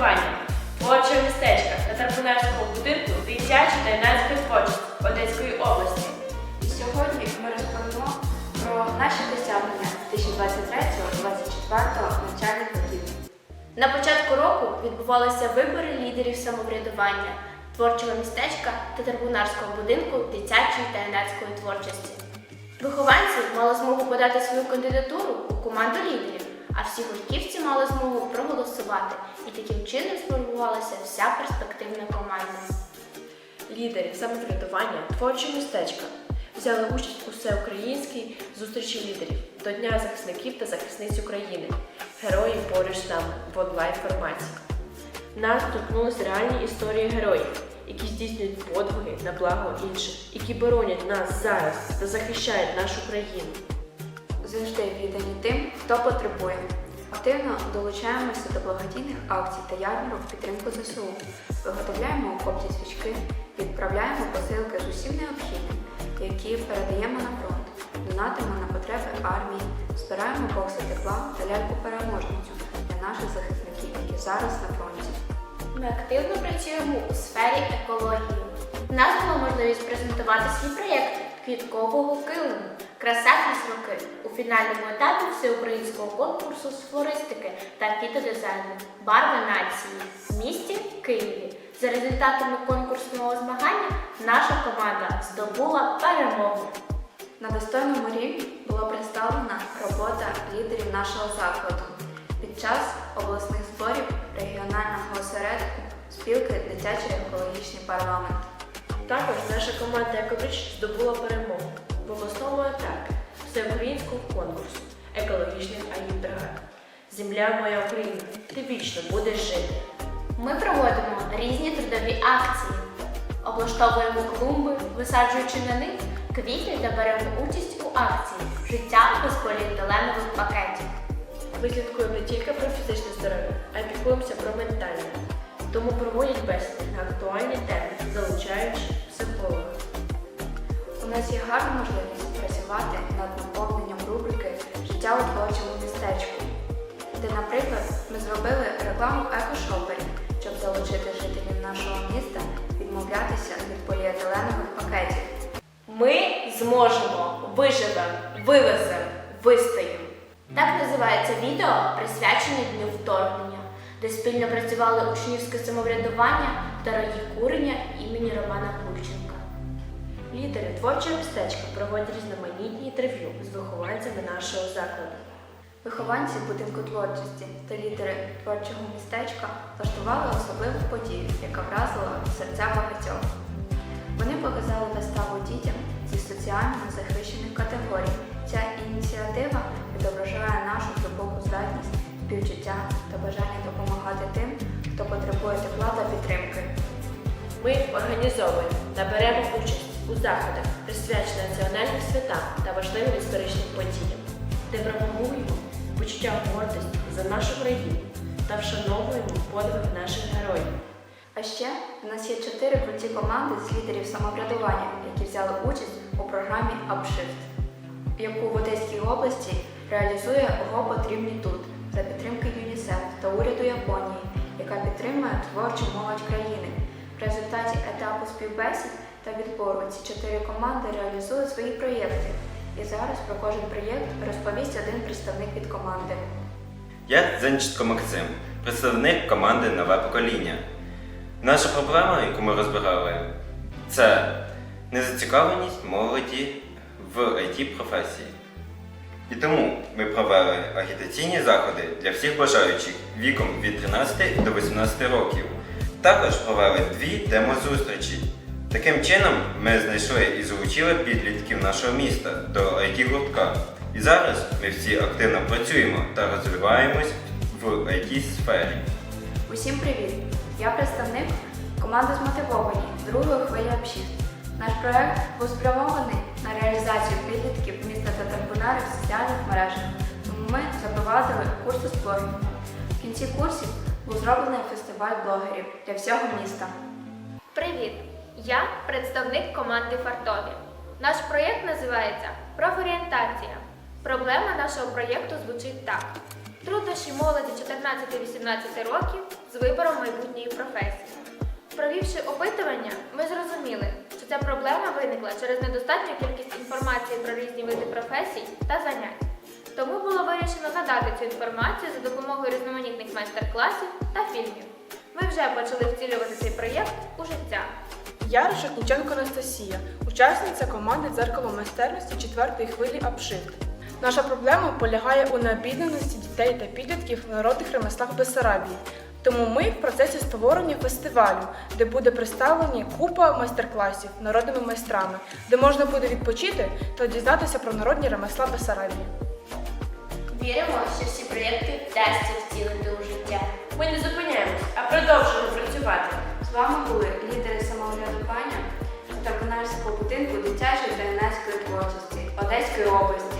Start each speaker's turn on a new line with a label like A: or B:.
A: самоврядування, творчого містечка та Тарпунарського будинку дитячої та юнацької творчості Одеської області.
B: І сьогодні ми розповімо про наші досягнення 2023-2024 навчальних років.
C: На початку року відбувалися вибори лідерів самоврядування, творчого містечка та Тарбунарського будинку дитячої та юнацької творчості. Вихованці мали змогу подати свою кандидатуру у команду лідерів, а всі гуртківці мали змогу проголосувати, і таким чином сформувалася вся перспективна команда.
A: Лідери самоврядування творчого містечка взяли участь у всеукраїнській зустрічі лідерів до Дня захисників та захисниць України. Герої поруч з нами в онлайн форматі. Нас торкнулися реальні історії героїв, які здійснюють подвиги на благо інших, які боронять нас зараз та захищають нашу країну.
B: Завжди віддані тим, хто потребує. Активно долучаємося до благодійних акцій та ярмарок в підтримку ЗСУ. Виготовляємо окопні свічки, відправляємо посилки з усім необхідним, які передаємо на фронт, донатимо на потреби армії, збираємо бокси тепла та ляльку переможницю для наших захисників, які зараз на фронті.
C: Ми активно працюємо у сфері екології. У нас була можливість презентувати свій проєкт квіткового килиму Краса крізь у фінальному етапі всеукраїнського конкурсу з флористики та фітодизайну Барви нації в місті Києві. За результатами конкурсного змагання наша команда здобула перемогу.
B: На достойному рівні була представлена робота лідерів нашого закладу під час обласних зборів регіонального осередку спілки Дитячий екологічний парламент.
A: Також наша команда «Екобріч» здобула перемогу в обласному етапі всеукраїнського конкурсу екологічних АІ-бригад. Земля моя Україна, ти вічно будеш жити.
C: Ми проводимо різні трудові акції, облаштовуємо клумби, висаджуючи на них квіти та беремо участь у акції Життя без поліетиленових пакетів.
A: Ми слідкуємо не тільки про фізичне здоров'я, а й піклуємося про ментальне. Тому проводять бесіди на актуальні теми, залучаючи психолога.
B: У нас є гарна можливість працювати над наповненням рубрики Життя у творчому містечку, де, наприклад, ми зробили рекламу екошопері, щоб залучити жителів нашого міста відмовлятися від поліетиленових пакетів.
C: Ми зможемо, виживемо, вивеземо, вистоїмо. Так називається відео, присвячене Дню вторгнення, де спільно працювали учнівське самоврядування та рої курення імені Романа Гульченка.
A: Лідери творчого містечка проводять різноманітні інтерв'ю з вихованцями нашого закладу.
B: Вихованці будинку творчості та лідери творчого містечка влаштували особливу подію, яка вразила серця багатьох. Вони показали виставу дітям зі соціально захищених категорій. Ця ініціатива відображає нашу глибоку здатність, співчуття та бажання допомагати тим, хто потребує тепла та підтримки.
A: Ми організовуємо та беремо участь у заходах, присвячених національним святам та важливим історичним подіям, де пропагуємо почуття гордості за нашу країну та вшановуємо подвиг наших героїв.
B: А ще в нас є чотири круті команди з лідерів самоврядування, які взяли участь у програмі Upshift, яку в Одеській області реалізує ОГО потрібні тут за підтримки ЮНІСЕФ та уряду Японії, яка підтримує творчу молодь країни. В результаті етапу співбесід та відбору ці чотири команди реалізують свої проєкти. І зараз про кожен проєкт розповість один представник від команди.
D: Я Зенченко Максим, представник команди Нове покоління. Наша проблема, яку ми розбирали, це незацікавленість молоді в it професії. І тому ми провели агітаційні заходи для всіх бажаючих віком від 13 до 18 років. Також провели дві демо-зустрічі. Таким чином ми знайшли і залучили підлітків нашого міста до it гуртка. І зараз ми всі активно працюємо та розвиваємось в it сфері.
B: Усім привіт! Я представник команди змотивовані другої хвилі общіст. Наш проект був спрямований на реалізацію підлітків міста Татарбунари в соціальних мережах, тому ми запровадили курси з блогінгу. В кінці курсів був зроблений фестиваль блогерів для всього міста.
E: Привіт! Я представник команди Фартові. Наш проєкт називається Профорієнтація. Проблема нашого проєкту звучить так: труднощі молоді 14-18 років з вибором майбутньої професії. Провівши опитування, ми зрозуміли, що ця проблема виникла через недостатню кількість інформації про різні види професій та занять. Тому було вирішено надати цю інформацію за допомогою різноманітних майстер-класів та фільмів. Ми вже почали втілювати цей проєкт у життя.
F: Я Решетніченко Анастасія, учасниця команди дзеркало майстерності четвертої хвилі Апшифт. Наша проблема полягає у необізнаності дітей та підлітків в народних ремеслах Бессарабії. Тому ми в процесі створення фестивалю, де буде представлені купа майстер-класів народними майстрами, де можна буде відпочити та дізнатися про народні ремесла Бессарабії.
C: Віримо, що всі проєкти вдасться втілити у життя.
A: Ми не зупиняємось, а продовжуємо працювати.
B: З вами були самоврядування Татарканарського будинку дитячої та юнацької творчості Одеської області.